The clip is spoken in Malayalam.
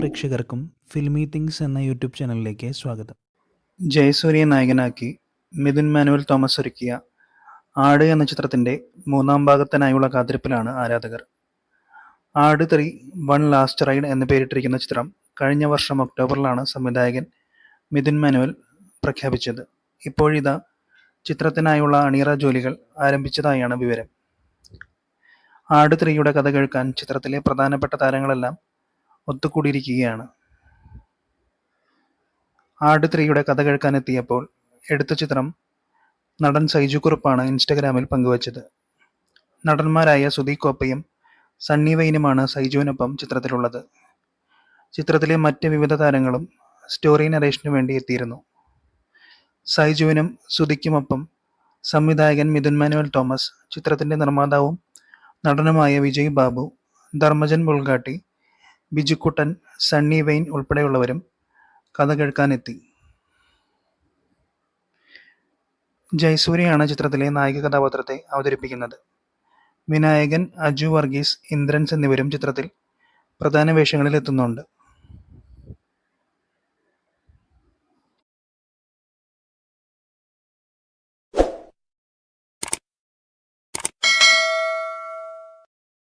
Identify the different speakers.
Speaker 1: പ്രേക്ഷകർക്കും ഫിൽമി തിങ്സ് എന്ന യൂട്യൂബ് ചാനലിലേക്ക് സ്വാഗതം.
Speaker 2: ജയസൂര്യ നായകനാക്കി മിഥുൻ മാനുവൽ തോമസ് ഒരുക്കിയ ആട് എന്ന ചിത്രത്തിന്റെ മൂന്നാം ഭാഗത്തിനായുള്ള കാത്തിരിപ്പിലാണ് ആരാധകർ. ആട് ത്രീ വൺ ലാസ്റ്റ് റൈഡ് എന്ന് പേരിട്ടിരിക്കുന്ന ചിത്രം കഴിഞ്ഞ വർഷം ഒക്ടോബറിലാണ് സംവിധായകൻ മിഥുൻ മാനുവൽ പ്രഖ്യാപിച്ചത്. ഇപ്പോഴിതാ ചിത്രത്തിനായുള്ള അണിയറ ജോലികൾ ആരംഭിച്ചതായാണ് വിവരം. ആട് ത്രീയുടെ കഥ കേൾക്കാൻ ചിത്രത്തിലെ പ്രധാനപ്പെട്ട താരങ്ങളെല്ലാം ഒത്തുകൂടിയിരിക്കുകയാണ്. ആട് ത്രീയുടെ കഥ കേൾക്കാനെത്തിയപ്പോൾ എടുത്ത ചിത്രം നടൻ സൈജു കുറുപ്പാണ് ഇൻസ്റ്റഗ്രാമിൽ പങ്കുവച്ചത്. നടന്മാരായ സുധീകോപ്പയും സണ്ണി വൈനുമാണ് സൈജുവിനൊപ്പം ചിത്രത്തിലുള്ളത്. ചിത്രത്തിലെ മറ്റ് വിവിധ താരങ്ങളും സ്റ്റോറി നറേഷനു വേണ്ടി എത്തിയിരുന്നു. സൈജുവിനും സുധിക്കുമൊപ്പം സംവിധായകൻ മിഥുൻ മാനുവൽ തോമസ് ചിത്രത്തിന്റെ നിർമ്മാതാവും നടനുമായ വിജയ് ബാബു ധർമ്മജൻ മുൾഗാട്ടി ബിജുക്കുട്ടൻ സണ്ണി വെയിൻ ഉൾപ്പെടെയുള്ളവരും കഥ കേൾക്കാനെത്തി. ജയസൂര്യയാണ് ചിത്രത്തിലെ നായിക കഥാപാത്രത്തെ അവതരിപ്പിക്കുന്നത്. വിനായകൻ അജു വർഗീസ് ഇന്ദ്രൻസ് എന്നിവരും ചിത്രത്തിൽ പ്രധാന വേഷങ്ങളിൽ എത്തുന്നുണ്ട്